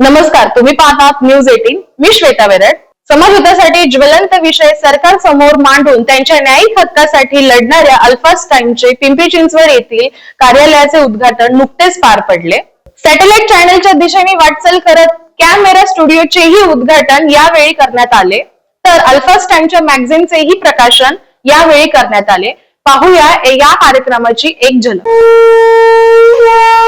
नमस्कार तुम्ही पाहतात न्यूज एटीन मी श्वेता वेरड समाजहितासाठी ज्वलंत विषय सरकार समोर मांडून त्यांच्या न्यायिक हक्कासाठी लढणाऱ्या अल्फास टाइमचे पिंपरी चिंचवड येथील कार्यालयाचे उद्घाटन नुकतेच पार पडले. सॅटेलाइट चॅनलच्या दिशेने वाटचाल करत कॅमेरा स्टुडिओचेही उद्घाटन यावेळी करण्यात आले. तर अल्फास टाइमच्या मॅगझिनचेही प्रकाशन यावेळी करण्यात आले. पाहूया या कार्यक्रमाची एक झलक.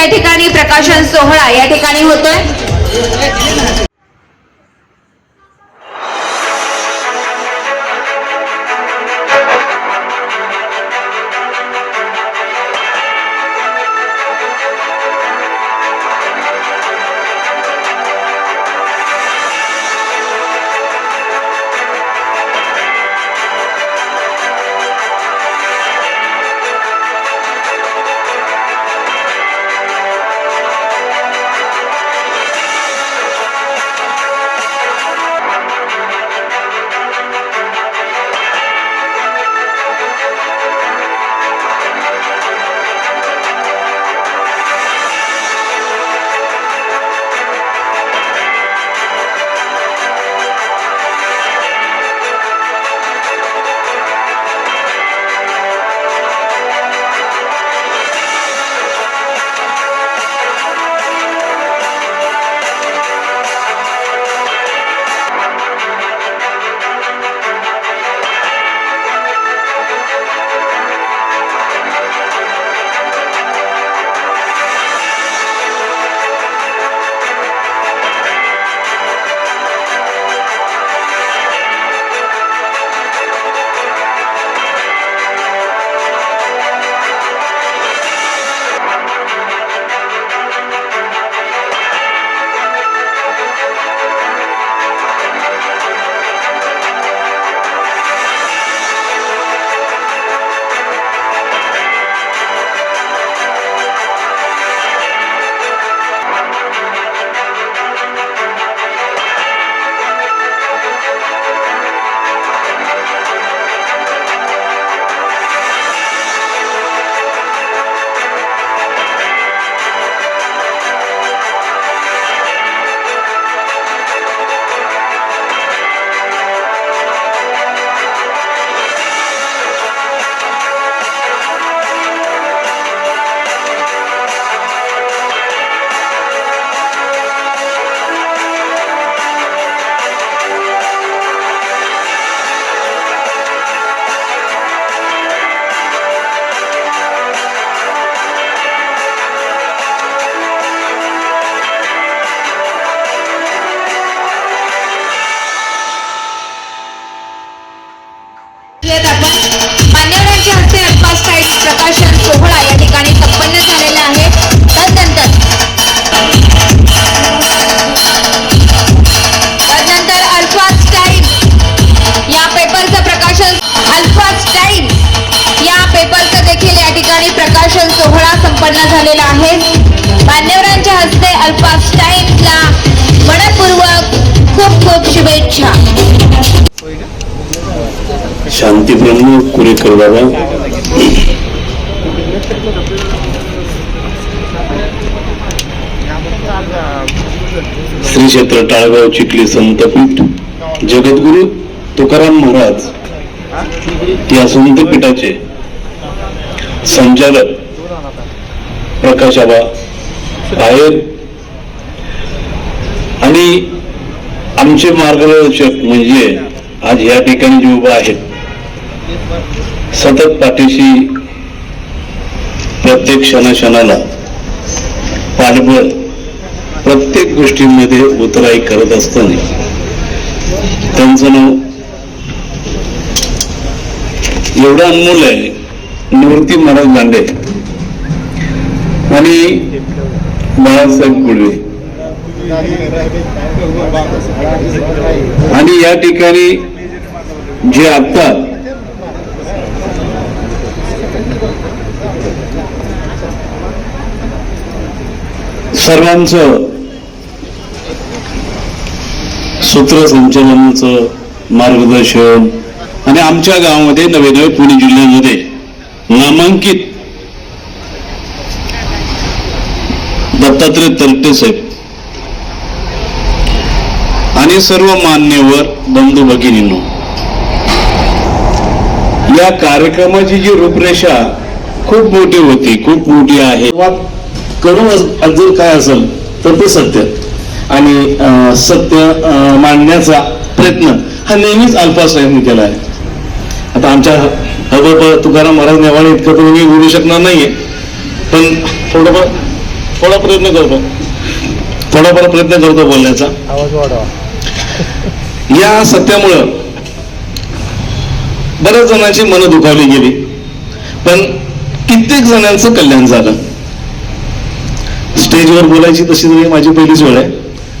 या ठिकाणी प्रकाशन सोहळा या ठिकाणी होतोय. शांतीब्रह्म कुरेकर बाबा. श्री क्षेत्र टाळगाव चिखली संतपीठ. जगद्गुरु तुकाराम महाराज या संतपीठाचे संचालक प्रकाशाबा आहेर आणि आमचे मार्गदर्शक म्हणजे आज या ठिकाणी जे उभा आहेत सतत पाठीशी प्रत्येक क्षणाक्षणाला पाठबळ प्रत्येक गोष्टींमध्ये उतराई करत असताना त्यांचं नाव एवढं अनमोल आहे. निवृत्ती महाराज दांडे आणि बाळासाहेब गुडवे. आणि या ठिकाणी जे आता सर्वांचं सूत्रसंचलनाचं मार्गदर्शन आणि आमच्या गावामध्ये नवे नवे पुणे जिल्ह्यामध्ये नामांकित दत्तात्रय तरटे साहेब आणि सर्व मान्यवर बंधू भगिनींनो या कार्यक्रमाची जी रूपरेषा खूप मोठी होती खूप मोठी आहे. करून अज- जर काय असेल तर ते सत्य. आणि सत्य मांडण्याचा प्रयत्न हा नेहमीच अल्फा साहेबांनी केला आहे. आता आमच्या हबप तुकाराम महाराज नेवाळे इतकं तर मी बोलू शकणार नाहीये. पण थोडंफार थोडा प्रयत्न करतो. थोडाफार प्रयत्न करतो बोलण्याचा. या सत्यामुळं बऱ्याच जणांची मनं दुखावली गेली. पण कित्येक जणांचं कल्याण झालं. स्टेजवर बोलायची तशी तरी माझी पहिलीच वेळ आहे.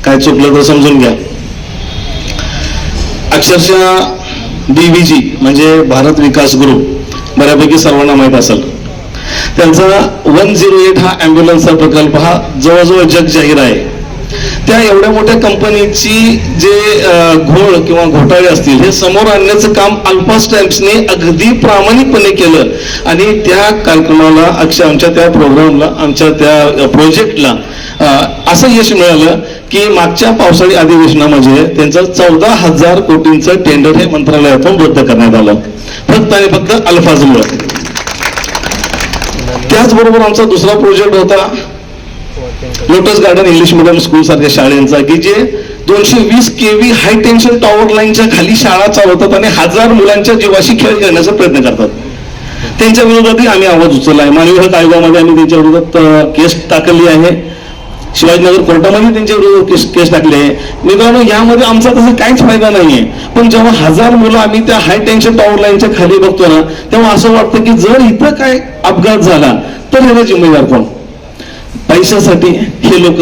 काय चुकलं तर समजून घ्या. अक्षरशः बीव्हीजी म्हणजे भारत विकास ग्रुप बऱ्यापैकी सर्वांना माहीत असेल. त्यांचा वन झिरो एट हा अँब्युलन्सचा प्रकल्प हा जवळजवळ जग जाहीर आहे. त्या एवढ्या मोठ्या कंपनीची जे घोळ किंवा घोटाळे असतील हे समोर आणण्याचं काम अल्फा स्टॅम्प्सने अगदी प्रामाणिकपणे केलं. आणि त्या कार्यक्रमाला अक्षर आमच्या त्या प्रोग्रामला आमच्या त्या प्रोजेक्टला असं यश मिळालं की मागच्या पावसाळी अधिवेशनामध्ये त्यांचं चौदा हजार कोटींचं टेंडर हे मंत्रालयातून रद्द करण्यात आलं. फक्त आणि फक्त अल्फाजमुळे त्याचबरोबर आमचा दुसरा प्रोजेक्ट होता Lotus Garden English medium school सारख्या शाळेंचा की जे दोनशे वीस केव्ही हाय टेन्शन टॉवर लाईनच्या खाली शाळा चालवतात आणि हजार मुलांच्या जीवाशी खेळ खेळण्याचा प्रयत्न करतात. त्यांच्या विरोधातही आम्ही आवाज उचलला आहे. मानवी हक आयोगामध्ये आम्ही त्यांच्या विरोधात केस टाकली आहे. शिवाजीनगर कोर्टामध्ये त्यांच्या विरोधात केस केस टाकली आहे. मित्रांनो यामध्ये आमचा तसा काहीच फायदा नाहीये. पण जेव्हा हजार मुलं आम्ही त्या हाय टेन्शन टॉवर लाईनच्या खाली बघतो ना तेव्हा असं वाटतं की जर इथं काय अपघात झाला तर याला जिम्मेदार कोण? पैशासाठी हे लोक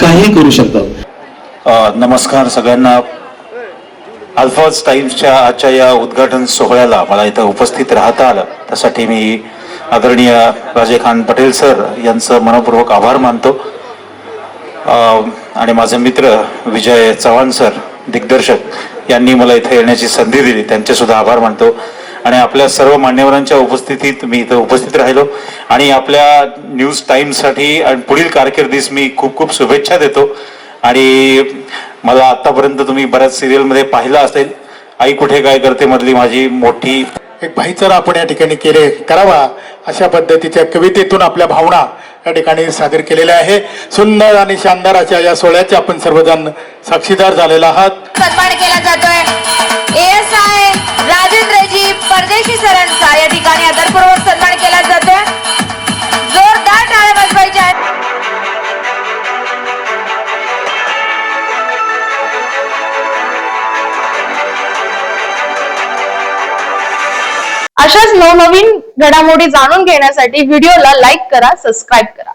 काही करू शकतात. नमस्कार सगळ्यांना. अल्फाज टाइम्सच्या आजच्या या उद्घाटन सोहळ्याला मला इथं उपस्थित राहता आलं. त्यासाठी मी आदरणीय राजे खान पटेल सर यांचं मनपूर्वक आभार मानतो. आणि माझे मित्र विजय चव्हाण सर दिग्दर्शक यांनी मला इथे येण्याची संधी दिली. त्यांचे सुद्धा आभार मानतो. आणि आपल्या सर्व मान्यवरांच्या उपस्थितीत मी इथं उपस्थित राहिलो. आणि आपल्या न्यूज टाईम्ससाठी आणि पुढील कारकिर्दीस मी खूप खूप शुभेच्छा देतो. आणि मला आतापर्यंत तुम्ही बऱ्याच सिरियलमध्ये पाहिलं असेल. आई कुठे काय करते मधली माझी मोठी एक भाईचारा आपण या ठिकाणी केले करावा अशा पद्धतीच्या कवितेतून आपल्या भावना या ठिकाणी सादर केलेल्या आहे. सुंदर आणि शानदार अशा या सोहळ्याचे आपण सर्वजण साक्षीदार झालेला आहात. सन्मान केला जातोय परदेशी सरांचा या ठिकाणी आदरपूर्वक सन्मान केला जातोय. जोरदार टाळ्या वाजवायचे आहेत. अशाच नवनवीन घडामोडी जाणून घेण्यासाठी व्हिडिओला लाईक करा सबस्क्राईब करा.